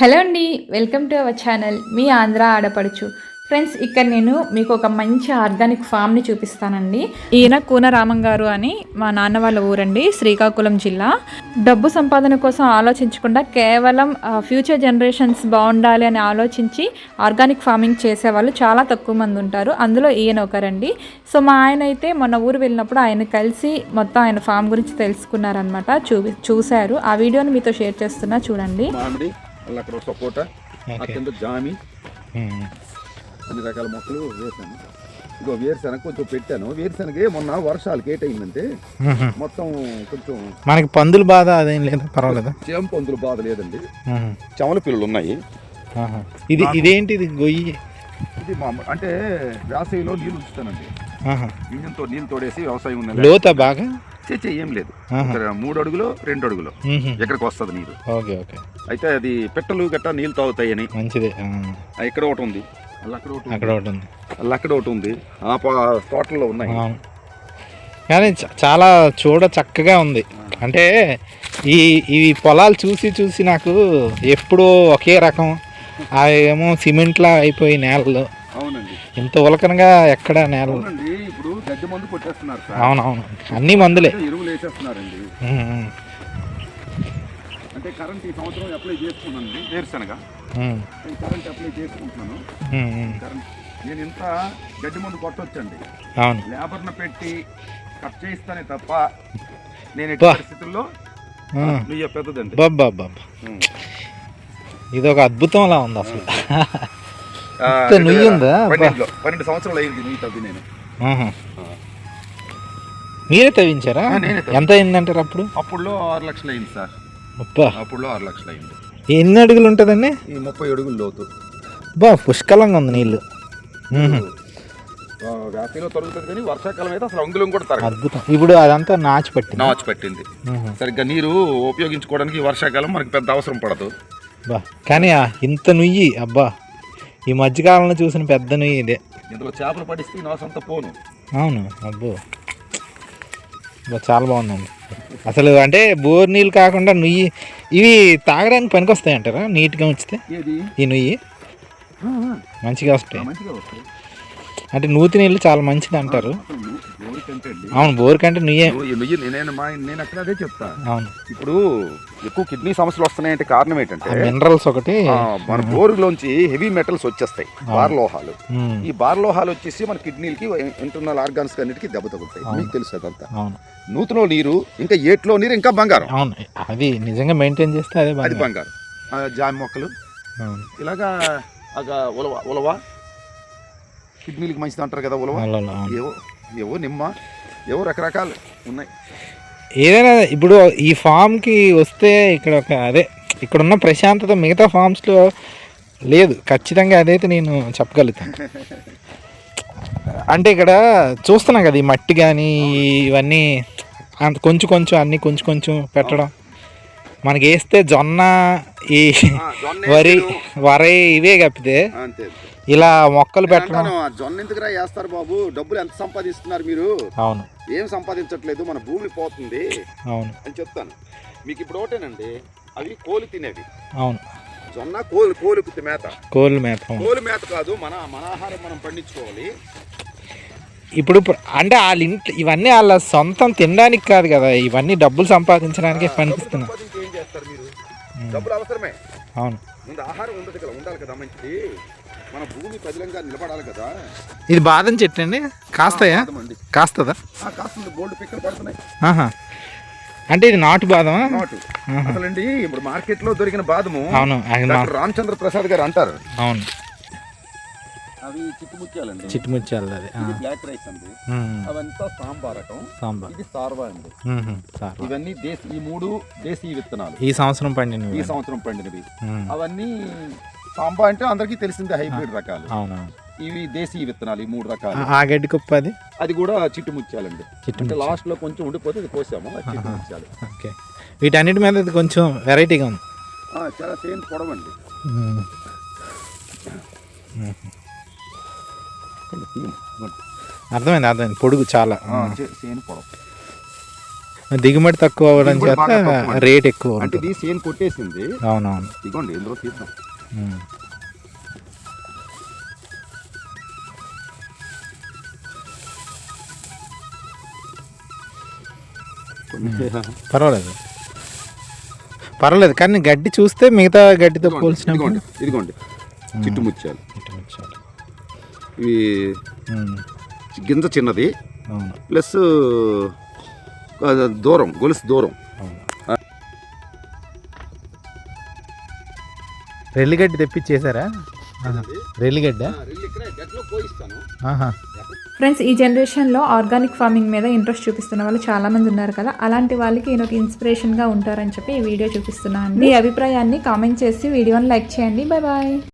Hello అండి welcome to our channel. మీ ఆంధ్ర ఆడపడుచు. ఫ్రెండ్స్ ఇక్కడ నేను మీకు ఒక మంచి ఆర్గానిక్ ఫామ్ని చూపిస్తానండి. ఈయన కూనరామం గారు అని మా నాన్న వాళ్ళ ఊరండి శ్రీకాకుళం జిల్లా. డబ్బు సంపాదన కోసం ఆలోచించకుండా కేవలం ఫ్యూచర్ జనరేషన్స్ బాగుండాలి అని ఆలోచించి ఆర్గానిక్ ఫార్మింగ్ చేసేవాళ్ళు చాలా తక్కువ మంది ఉంటారు. అందులో ఈయన ఒకరండి. సో మా ఆయన అయితే మొన్న ఊరు వెళ్ళినప్పుడు ఆయన కలిసి మొత్తం ఆయన ఫామ్ గురించి తెలుసుకున్నారనమాట చూపి చూశారు. ఆ వీడియోని మీతో షేర్ చేస్తున్నా చూడండి. మళ్ళీ అక్కడ సపోటా. ఆ కింద జామి. అన్ని రకాల మొక్కలు వేసాను ఇదిగో వేరుశనగ కొంచెం పెట్టాను. వేరుశనగే మొన్న వర్షాలకి ఏటైందంటే మొత్తం కొంచెం మనకి పందులు బాధ అదేం లేదు? పర్వాలేదు? చేమ పొందులు బాధ లేదండి. చెమల పిల్లలు ఉన్నాయి. ఇది ఇదేంటి ఇది? గొయ్యి? ఇది అంటే వేసవిలో నీళ్ళు ఉంచుతానండి. ఇంజన్తో నీళ్ళు తోడేసి వ్యవసాయం ఉన్నది లోతా బాగా? చేచే ఏం లేదు. మూడు అడుగులు రెండు అడుగులు. ఎక్కడికి వస్తుంది నీరు? Okay okay. అయితే అది పిట్టలు గట్టా నీళ్ళు తాగుతాయని. మంచిదే ఇక్కడ ఒకటి ఉంది. అక్కడ ఒకటి ఉంది. అక్కడ ఒకటి ఉంది. ఆ తోటల్లో ఉన్నాయి. కానీ చ- చాలా చూడ చక్కగా ఉంది. అంటే ఈ ఈ పొలాలు చూసి చూసి నాకు ఎప్పుడూ ఒకే రకం. ఆ ఏమో సిమెంట్లా అయిపోయి నేలలు. అవునండి. ఇంత ఉలకనగా ఎక్కడ నేలలు? గడ్డి మందు కొట్టేస్తున్నారు సార్. అవునవును. అన్నీ మందులే. ఎరువులు వేసేస్తున్నారండి. అంటే కరెంట్ ఈ సంవత్సరం అప్లై చేసుకున్నానండి వేరుశనగ. కరెంట్ అప్లై చేసుకుంటున్నాను. కరెంట్. నేను ఇంత గడ్డి మందు కొట్టొచ్చండి. అవును. లేబర్ని పెట్టి కట్ చేయిస్తానే తప్ప నేను ఎట్టి. పరిస్థితుల్లో. నువ్వు పెద్దదండి. బాబా. ఇది ఒక అద్భుతంలా ఉంది అసలు. నుయ్యి ఉందా? పన్నెండులో పన్నెండు సంవత్సరాలు అయింది నువ్వు తవ్వి నేను. మీరే తవ్వించారా. ఎంత అయిందంటారు అప్పుడు? అప్పుడులో ఆరు లక్షలు అయింది సార్. అప్పుడులో ఆరు లక్షలు అయింది. ఎన్ని అడుగులు ఉంటుందండి? ఈ ముప్పై అడుగులు లోతు. బా పుష్కలంగా ఉంది నీళ్ళు. వేసవిలో తొలుగుతుంది కానీ వర్షాకాలం అయితే అసలు అంగుళం కూడా తరగదు. అద్భుతం. ఇప్పుడు అదంతా నాచు పట్టింది. నాచు పట్టింది. సరిగ్గా నీరు ఉపయోగించుకోవడానికి వర్షాకాలం మనకి పెద్ద అవసరం పడదు. బా కానీ ఇంత నుయ్యి అబ్బా ఈ మధ్యకాలంలో చూసిన పెద్ద నుయ్యి ఇదే. ఇందులో చేపలు పడిస్తే ఈ నాసంతా పోను. అవును అబ్బో. చాలా బాగుందండి. అసలు అంటే బోర్ నీళ్ళు కాకుండా నుయ్యి ఇవి తాగడానికి పనికొస్తాయి అంటారా నీట్గా ఉంచితే? ఈ నుయ్యి? మంచిగా వస్తాయి. మంచిగా వస్తాయి. అంటే నూతి నీళ్ళు చాలా మంచిది అంటారు. అవును బోర్ కంటే నుయ్యే. నువ్వు- నువ్వు- నేను మా నేను అక్కడ అదే చెప్తా. అవును. ఇప్పుడు ఎక్కువ కిడ్నీ సమస్యలు వస్తున్నాయంటే కారణం ఏంటంటే మినరల్స్ ఒకటి. మన బోరులోంచి హెవీ మెటల్స్ వచ్చేస్తాయి బార్ లోహాలు. ఈ బార్ లోహాలు వచ్చేసి మన కిడ్నీలకి ఇంటర్నల్ ఆర్గాన్స్ అన్నిటికీ దెబ్బ తగులుతాయి. మీకు తెలుసు అదంతా. నూతనలో నీరు ఇంకా ఏట్లో నీరు ఇంకా బంగారం. అవును. అది నిజంగా మెయింటైన్ చేస్తే అదే అది బాగా బంగారం. జామి మొక్కలు. ఇలాగా ఉలవ ఉలవ కిడ్నీలకి మంచిది అంటారు కదా ఉలవ. ఏవో ఏవో నిమ్మ ఏవో రకరకాలు ఉన్నాయి. ఏదైనా ఇప్పుడు ఈ ఫామ్కి వస్తే ఇక్కడ ఒక అదే ఇక్కడ ఉన్న ప్రశాంతత మిగతా ఫామ్స్లో లేదు. ఖచ్చితంగా అదైతే నేను చెప్పగలుగుతాను. అంటే ఇక్కడ చూస్తున్నాం కదా ఈ మట్టి కానీ ఇవన్నీ అంత కొంచెం కొంచెం అన్నీ కొంచెం కొంచెం పెట్టడం. మనకి వేస్తే జొన్న ఈ వరి వరి ఇవే కప్పితే ఇలా మొక్కలు పెట్టడం. జొన్న ఎందుకురా వేస్తారు బాబు? డబ్బులు ఎంత సంపాదిస్తున్నారు మీరు? అవును. ఏం సంపాదించట్లేదు మన భూమి పోతుంది అవును. అని చెప్తాను. మీకు ఇప్పుడు ఒకటేనండి అవి కోలు తినేవి. అవును. జొన్న కోలు కోలుకు మేత. కోళ్ళు మేత. కోలు మేత కాదు మన మన ఆహారం మనం పండించుకోవాలి. ఇప్పుడు అంటే వాళ్ళ ఇంట్లో ఇవన్నీ వాళ్ళ సొంతం తినడానికి కాదు కదా ఇవన్నీ డబ్బులు సంపాదించడానికి పనిపిస్తున్నాయి డబ్బులు అవసరమే. అవును. ముందు ఆహారం ఉండదు కదా ఉండాలి కదా మంచిది. మన భూమి పదిలంగా నిలబడాలి కదా. ఇది బాదం చెట్టు అండి. కాస్తాయా? కాస్తుందా? కాస్తుంది. గోల్డ్ పిక్కలు పడుతున్నాయి. అంటే ఇది నాటు బాదమా? నాటు. అసలండి ఇప్పుడు మార్కెట్లో దొరికిన బాదము. అవును రామచంద్ర ప్రసాద్ గారు అంటారు. అవును. అవి చిట్టుముత్యాలండి. చిట్టుముచ్చాలి అది. ఆ. ఇది బ్లాక్ రైస్ అండి. ఉమ్, అవంతా సాంబారకం సాంబార్. ఇది సార్వా అండి. ఉహు, సార్ ఇవన్నీ దేశీ ఈ మూడు దేశీ విత్తనాలు. ఈ సంవత్సరం పండినవి. ఈ సంవత్సరం పండినవి. అవన్నీ సాంబా అంటే అందరికీ తెలిసిందే హైబ్రిడ్ రకాలు. ఇవి దేశీ విత్తనాలు ఈ మూడు రకాలు. ఆ- గడ్డి కుప్ప అది? అది కూడా చిట్టుముత్యాలండి అంటే చిట్టుముచ్చాలు లాస్ట్లో కొంచెం ఉండిపోతే ఇది కోసాము అది చిట్టుముత్యాలు ఓకే. వీటన్నిటి మీద ఇది కొంచెం వెరైటీగా ఉంది. ఆ, చాలా సేమ్ పొడవండి. అర్థమైంది అర్థమైంది. పొడుగు చాలా. సేమ్ పొడవు. దిగుమతి తక్కువ అవ్వడం దిగుబడి చేత బాగా తక్కువ అండి. రేట్ ఎక్కువ అంటే ఉంటుంది. ఇది సేన్ కొట్టేసింది. అవునవును. ఇదిగోండి ఇందులో తీద్దాం. పర్వాలేదు. పర్వాలేదు కానీ గడ్డి చూస్తే మిగతా గడ్డితో పోల్చినప్పుడు ఇదిగోండి ఇదిగోండి. చిట్టు ముత్యాలు. ఇటు వచ్చాడు. ఇవి. గింజ చిన్నది ప్లస్ దూరం గొలుసు దూరం. రెల్లిగడ్డి తెప్పించేసారా ఆహా. రెల్లిగడ్డ? ఫ్రెండ్స్ ఈ జనరేషన్లో ఆర్గానిక్ ఫార్మింగ్ మీద ఇంట్రెస్ట్ చూపిస్తున్న వాళ్ళు చాలా మంది ఉన్నారు కదా అలాంటి వాళ్ళకి ఈయన ఒక ఇన్స్పిరేషన్గా ఉంటారని చెప్పి ఈ వీడియో చూపిస్తున్నాను మీ అభిప్రాయాన్ని కామెంట్ చేసి వీడియోని లైక్ చేయండి. Bye bye.